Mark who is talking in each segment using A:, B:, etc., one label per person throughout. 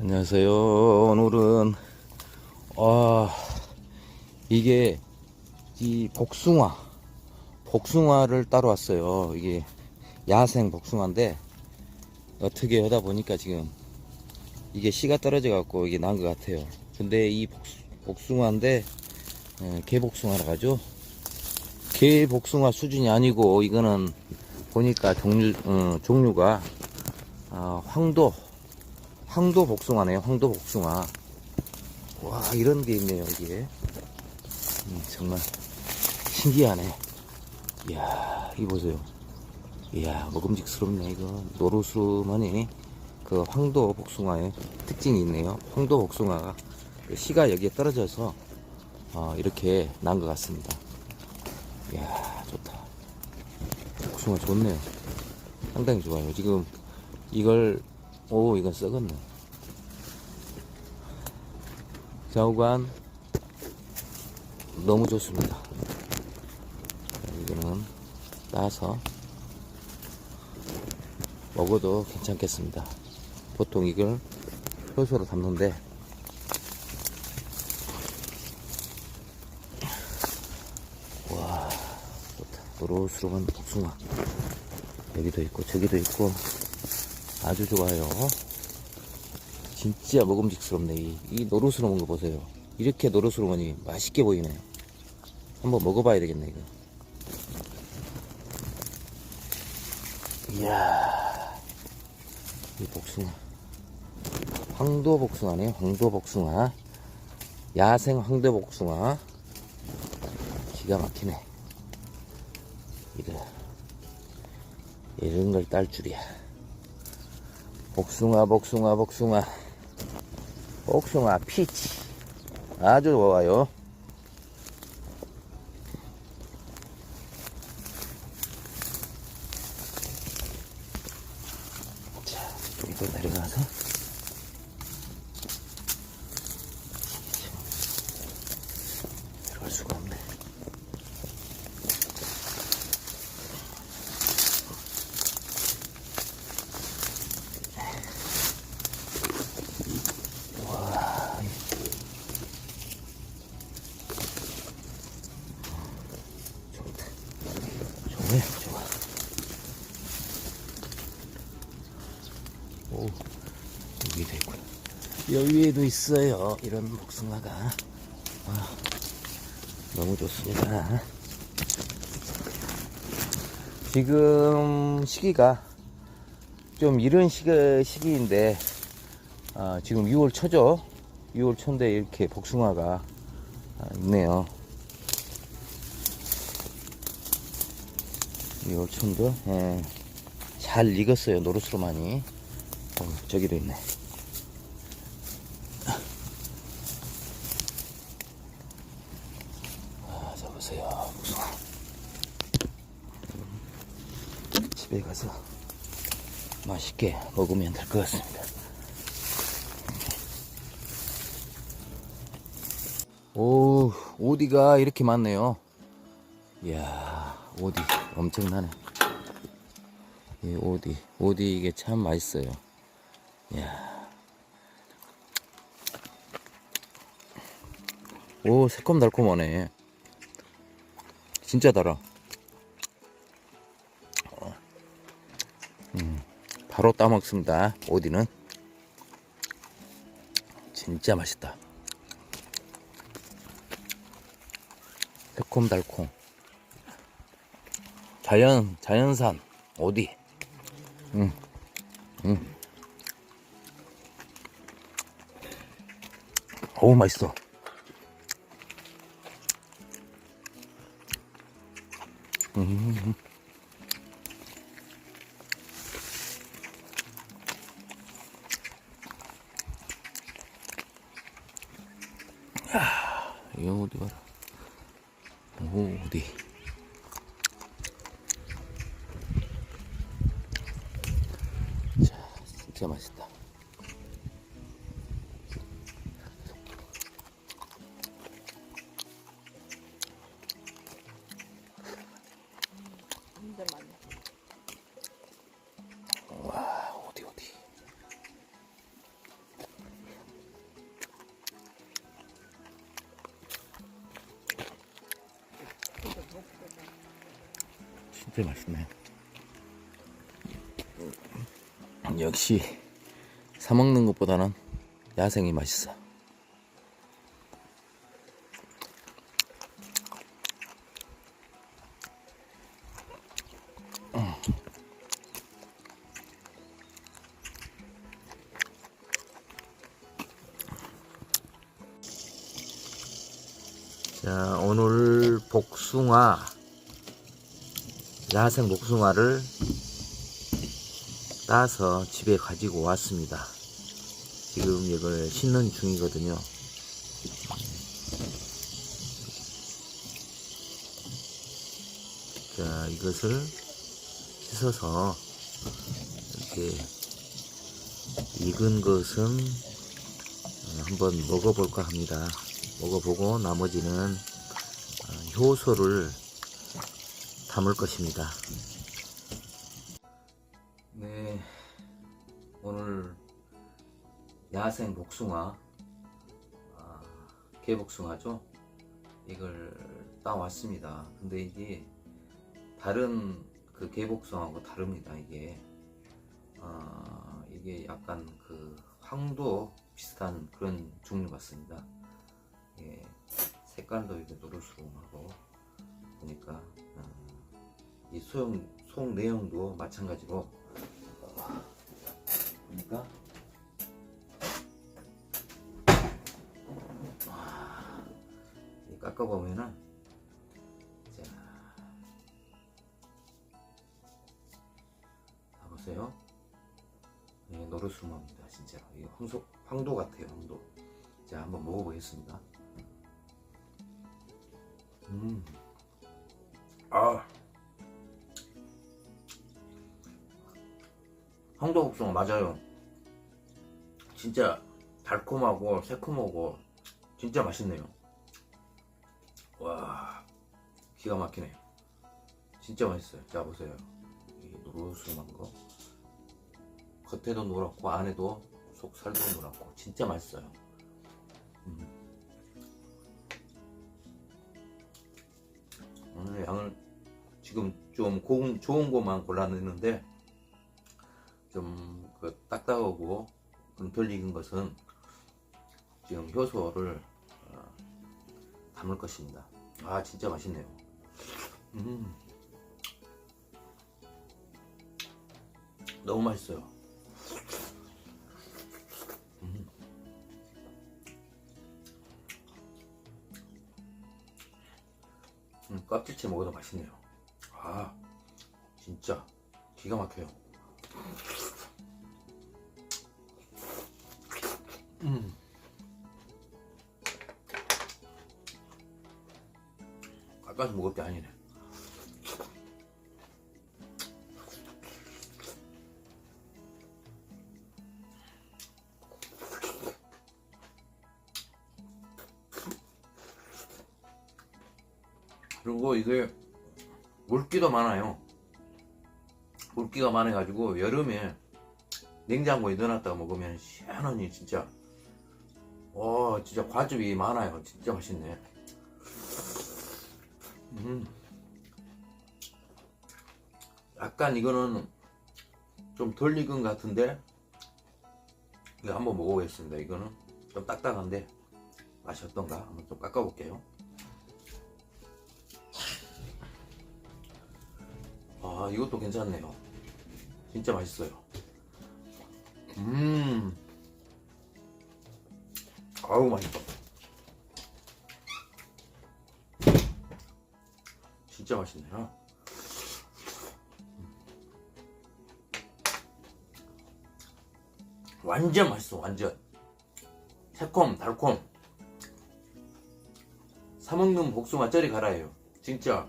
A: 안녕하세요. 오늘은 아 이게 이 복숭아 복숭아를 따러 왔어요. 이게 야생 복숭아인데 어떻게 하다 보니까 지금 이게 씨가 떨어져 갖고 이게 난 것 같아요. 근데 이 복수, 복숭아인데 예, 개복숭아라 가죠. 개복숭아 수준이 아니고 이거는 보니까 종류 어, 종류가 아, 황도 황도 복숭아네요. 황도 복숭아. 와, 이런 게 있네요, 이게. 음, 정말 신기하네. 이야, 이 보세요. 이야, 먹음직스럽네, 이거. 노루스름하니 그 황도 복숭아의 특징이 있네요. 황도 복숭아가 그 씨가 여기에 떨어져서 어, 이렇게 난 것 같습니다. 이야, 좋다. 복숭아 좋네요. 상당히 좋아요. 지금 이걸 오 이건 썩었네. 좌우간 너무 좋습니다. 이거는 따서 먹어도 괜찮겠습니다. 보통 이걸 효소로 담는데. 와 좋다 노릇스러운 복숭아. 여기도 있고 저기도 있고 아주 좋아요. 진짜 먹음직스럽네. 이, 이 노릇스러운 거 보세요. 이렇게 노릇스러우니 맛있게 보이네요. 한번 먹어봐야 되겠네, 이거. 이야, 이 복숭아. 황도 복숭아네요. 황도 복숭아. 야생 황도 복숭아. 기가 막히네. 이거. 이런 걸 딸 줄이야. 복숭아, 복숭아, 복숭아. 복숭아, 피치. 아주 좋아요. 자, 여기도 내려가서. 내려갈 수가 없네. 좋다. 좋네, 좋아. 오, 여기도 있고. 여기 위에도 있어요. 이런 복숭아가. 아, 너무 좋습니다. 지금 시기가 좀 이른 시기, 시기인데, 아, 지금 6월 초죠? 6월 초인데 이렇게 복숭아가 아, 있네요. 6월 초인데, 예, 잘 익었어요. 노릇으로 많이. 어, 저기도 있네. 아, 자 보세요. 복숭아. 집에 가서 맛있게 먹으면 될 것 같습니다. 오, 오디가 이렇게 많네요. 이야, 오디 엄청나네. 이 오디, 오디 이게 참 맛있어요. 이야. 오, 새콤달콤하네. 진짜 달아. 바로 따먹습니다. 오디는. 진짜 맛있다. 새콤달콤. 자연, 자연산, 어디? 응, 응. 어우, 맛있어. 음. 이거 어디 봐라. 오, 어디? 진짜
B: 맛있네.
A: 역시 사 먹는 것보다는 야생이 맛있어. 자, 오늘 복숭아, 야생 복숭아를 따서 집에 가지고 왔습니다. 지금 이걸 심는 중이거든요. 자, 이것을 씻어서 이렇게 익은 것은 어, 한번 먹어볼까 합니다. 먹어보고 나머지는 어, 효소를 담을 것입니다. 네, 오늘 야생 복숭아, 아, 개복숭아죠. 이걸 따왔습니다. 근데 이게 다른 그 개복숭아하고 다릅니다. 이게 아, 이게 약간 그 황도 비슷한 그런 종류 같습니다. 예, 색깔도 이게 노릇스름하고 보니까 어, 이 소용 속 내용도 마찬가지로 어, 보니까 깎아보면은 자, 자 보세요. 예, 노릇스름합니다 진짜. 이 황소 황도 같아요 황도. 자 한번 먹어보겠습니다. 음. 아. 황도복숭아 맞아요. 진짜 달콤하고 새콤하고 진짜 맛있네요. 와, 기가 막히네요. 진짜 맛있어요. 자 보세요. 이 노릇스름한 거. 겉에도 노랗고 안에도 속살도 노랗고 진짜 맛있어요. 음. 오늘 양을 지금 좀 고운, 좋은 것만 골라냈는데 좀 그 딱딱하고 좀덜 익은 것은 지금 효소를 어, 담을 것입니다. 아 진짜 맛있네요. 음. 너무 맛있어요. 음. 음, 껍질째 먹어도 맛있네요. 아, 진짜 기가 막혀요. 음. 깎아서 먹을 게 아니네. 그리고 이게 물기도 많아요. 물기가 많아가지고 여름에 냉장고에 넣어놨다가 먹으면 시원하니 진짜 와 진짜 과즙이 많아요. 진짜 맛있네. 음. 약간 이거는 좀 덜 익은 것 같은데 이거 한번 먹어보겠습니다. 이거는 좀 딱딱한데 맛이 어떤가 한번 좀 깎아볼게요. 아 이것도 괜찮네요 진짜 맛있어요 음 아우 맛있다. 진짜 맛있네요. 완전 맛있어 완전. 새콤 달콤. 사먹는 복숭아 쩌리 가라예요. 진짜.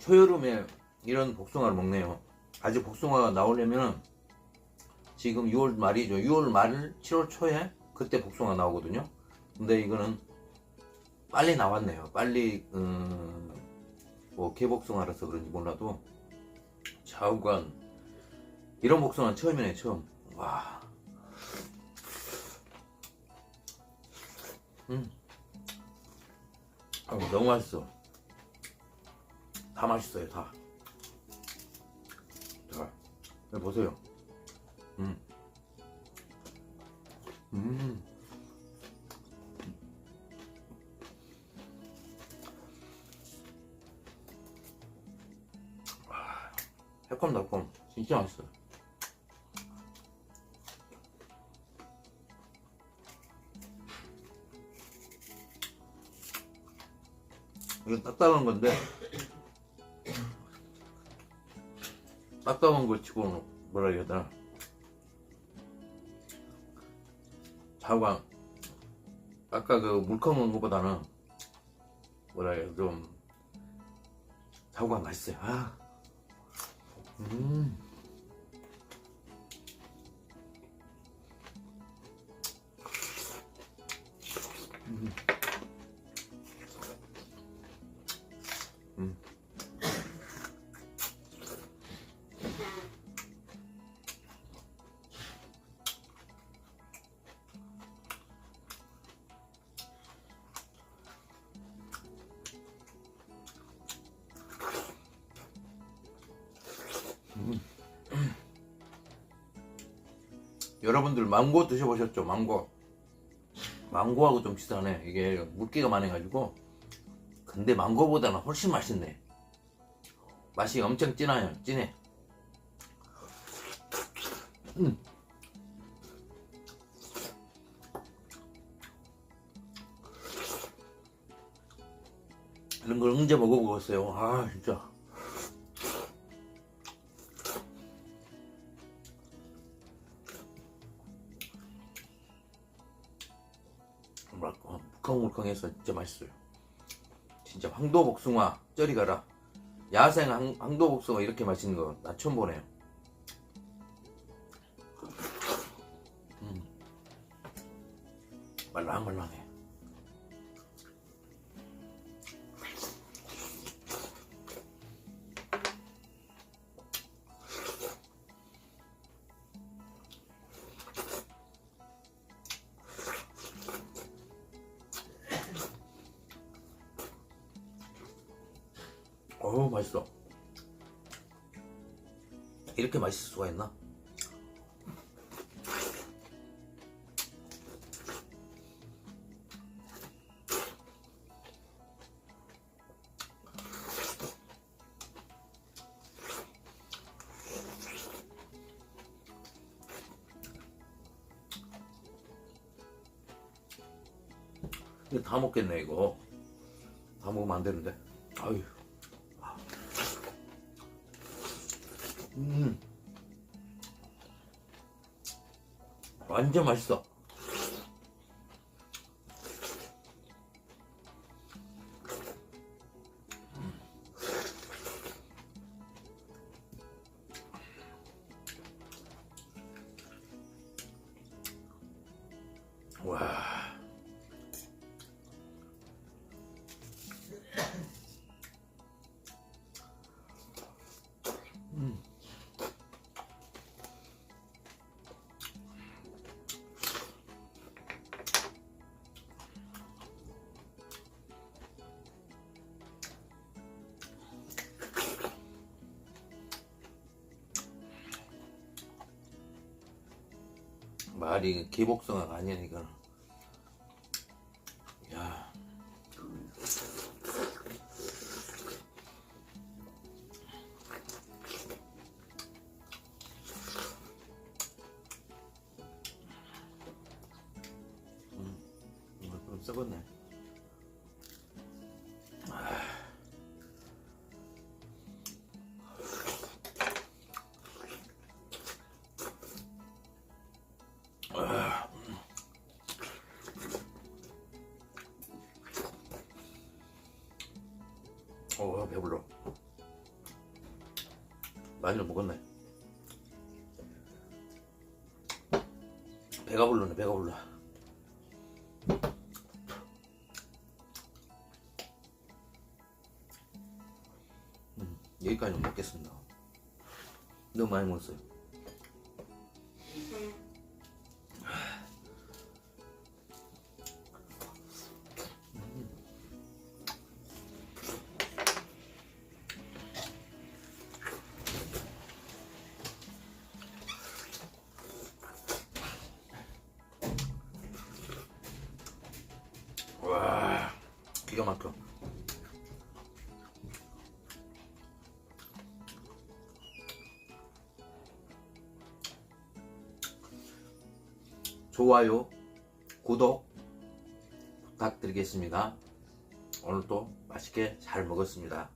A: 초여름에 이런 복숭아를 먹네요. 아직 복숭아가 나오려면 지금 6월 말이죠. 6월 말, 7월 초에 그때 복숭아 나오거든요. 근데 이거는 빨리 나왔네요. 빨리 음, 뭐 개복숭아라서 그런지 몰라도 좌우간 이런 복숭아 는 처음이네 처음. 와. 음. 어, 너무 맛있어. 다 맛있어요, 다. 자, 여기 보세요. 음. 음. 아, 새콤달콤 진짜 맛있어요. 이건 딱딱한 건데 딱딱한 걸 치고는 뭐라 해야 되나 자관 아까 그 물컹한 것보다는 뭐라 해야 좀 자관 맛있어요 아. 음. 음. 여러분들 망고 드셔보셨죠? 망고. 망고하고 좀 비슷하네. 이게 물기가 많아가지고. 근데 망고보다는 훨씬 맛있네. 맛이 엄청 진해요. 진해. 음. 이런 걸 언제 먹어보겠어요. 아, 진짜. 물컹물컹해서 진짜 맛있어요. 진짜 황도복숭아 쩌리 가라. 야생 황, 황도복숭아 이렇게 맛있는 거 나 처음 보네요. 음. 말랑말랑해. 이렇게 맛있을 수가 있나? 다 먹겠네 이거. 다 먹으면 안 되는데. 아유. 완전 맛있어. 말이 개복숭아가 아니야 이거는. 야. 음, 이거 좀 썩었네. 배불러. 많이 먹었네. 배가 불러네 배가 불러 음, 여기까지 먹겠습니다. 너무 많이 먹었어요 기가 막혀. 좋아요, 구독 부탁드리겠습니다. 오늘도 맛있게 잘 먹었습니다.